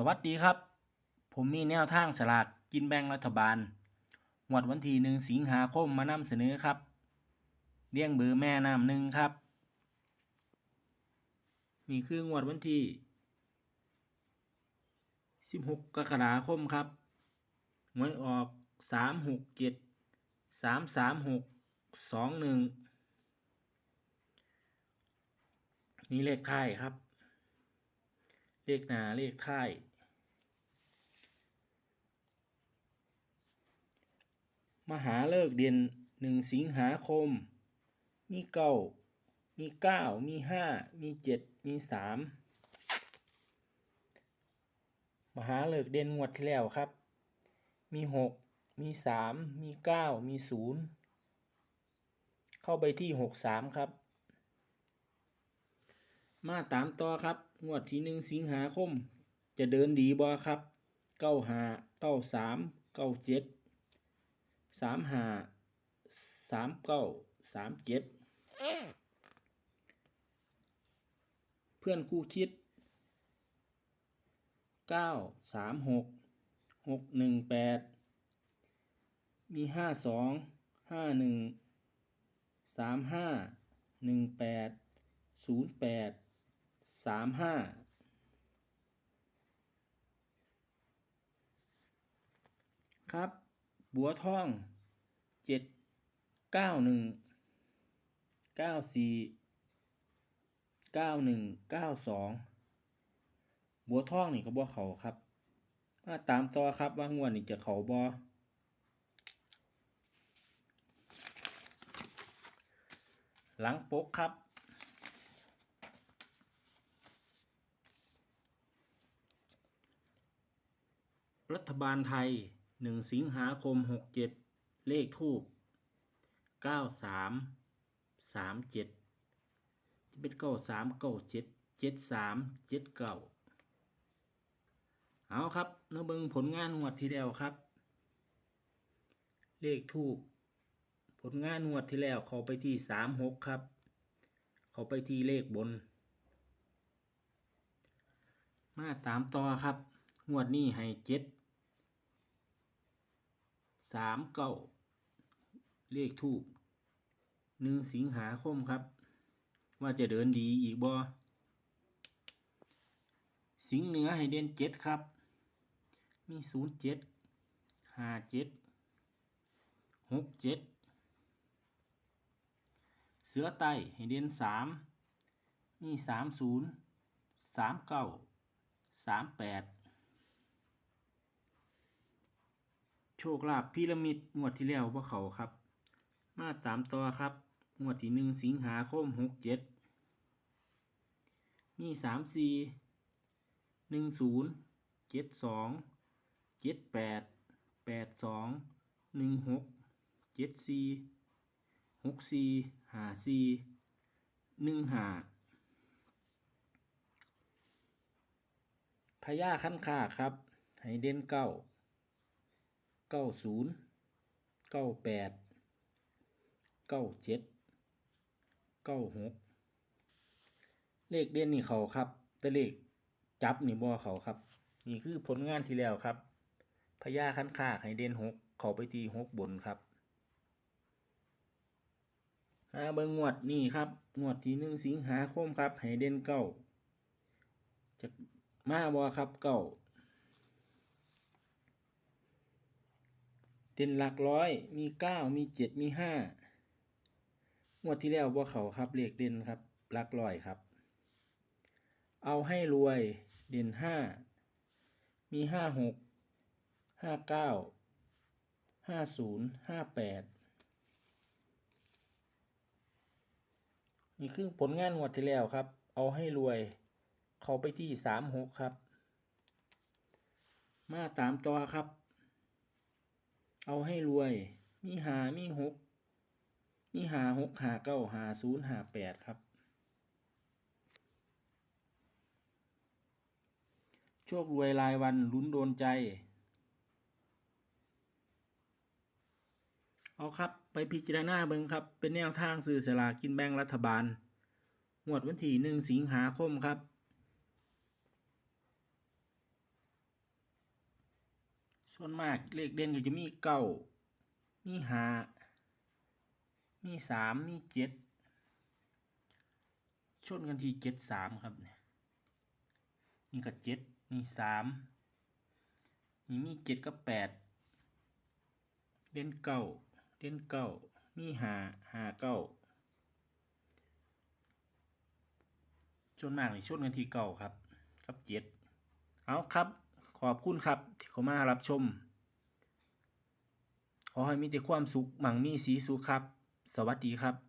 สวัสดีครับ ผมมีแนวทางสลากกินแบ่งรัฐบาลงวดวันที่หนึ่งสิงหาคมมานำเสนอครับเรียงเบอร์แม่น้ำหนึ่งครับ นี่คืองวดวันที่สิบหกกรกฎาคมครับหวยออกสามหกเจ็ดสามสามหกสองหนึ่งนี่เลขท้ายครับ เลขหน้าเลขท้าย มหาเลิกเด่นหนึ่งสิงหาคม มีเก้ามีเก้ามีห้ามีเจ็ดมีสามมหาเลิกเด่นงวดที่แล้วครับ มีหกมีสามมีเก้ามีศูนย์เข้าไปที่หกสามครับ มาตามต่อครับ งวดที่หนึ่งสิงหาคม จะเดินดีบ่ครับเก้าหาเก้าสามเก้าเจ็ด สามห้าสามเก้าสามเจ็ดเพื่อนคู่คิดเก้าสามหกหกหนึ่งแปดมีห้าสองห้าหนึ่งสามห้าหนึ่งแปดศูนย์แปดสามห้าครับ บัวทองเจ็ดเก้าหนึ่งเก้าสี่เก้าหนึ่งเก้าสองบัวทองนี่ก็บัวเขาครับ มาตามต่อครับว่างวดนี่จะเขาบอหลังปกครับรัฐบาลไทย 1สิงหาคม67เจ็ดเลขทูป93 37จะเป็น93 97 73 79เก้าเอาครับน้อเบิงผลงานงวดที่แล้วครับ เลขทูปผลงานงวดที่แล้วเขาไปที่36ครับ เขาไปที่เลขบน มาตามต่อครับ งวดนี้ให้เจ็ด สามเก้าเลขทูบหนึ่งสิงหาคมครับ ว่าจะเดินดีอีกบ่สิงเหนือให้เด่นเจ็ดครับ มีศูนย์เจ็ดห้าเจ็ดหกเจ็ดเสือไตให้เด่นสามมีสามศูนย์สามเก้าสามแปด โชคลาภพีระมิดงวดที่แล้วว่าเขาครับ มาตามต่อครับ งวดที่หนึ่งสิงหาคมหกเจ็ดมีสามสี่หนึ่งศูนย์เจ็ดสองเจ็ดแปดแปดสองหนึ่งหกเจ็ดสี่หกสี่หาสี่หนึ่งหาพญาขั้นค่าครับ ให้เด่นเก้า เก้าศูนย์เก้าแปดเก้าเจ็ดเก้าหกเลขเด่นนี่เขาครับ แต่เลขจับนี่บ่เขาครับ นี่คือผลงานที่แล้วครับพญาคันคาให้เด่นหกเขาไปตีหกบนครับอาเบิงงวดนี่ครับงวดที่หนึ่งสิงหาคมครับให้เด่นเก้าจะมาบ่ครับเก้า เด่นหลักร้อยมีเก้ามีเจ็ดมีห้างวดที่แล้วว่าเขาครับเลขเด่นครับหลักร้อยครับ เอาให้รวยเด่นห้ามีห้าหกห้าเก้าห้าศูนย์ห้าแปดนี่คือผลงานงวดที่แล้วครับ เอาให้รวย เขาไปที่สามหกครับ มาตามต่อครับ เอาให้รวย มีหามีหก มีหาหกหาเก้าหาศูนย์หาแปดครับ โชครวยรายวันลุ้นโดนใจ เอาครับไปพิจารณาเบิงครับ เป็นแนวทางสื่อสลากกินแบ่งรัฐบาลงวดวันที่หนึ่งสิงหาคมครับ ส่วนมากเลขเด่นก็จะมีเก้ามีห้ามีสามมีเจ็ดชนกันที่เจ็ดสามครับเนี่ยนี่ก็เจ็ดนี่สามนี่มีเจ็ดกับแปดเด่นเก้าเด่นเก้ามีห้าห้าเก้าชนมากนี่ชนกันที่เก้าครับ กับเจ็ดเอาครับ ขอบคุณครับ ที่เข้ามารับชม ขอให้มีแต่ความสุขมั่งมีสีสุขครับ สวัสดีครับ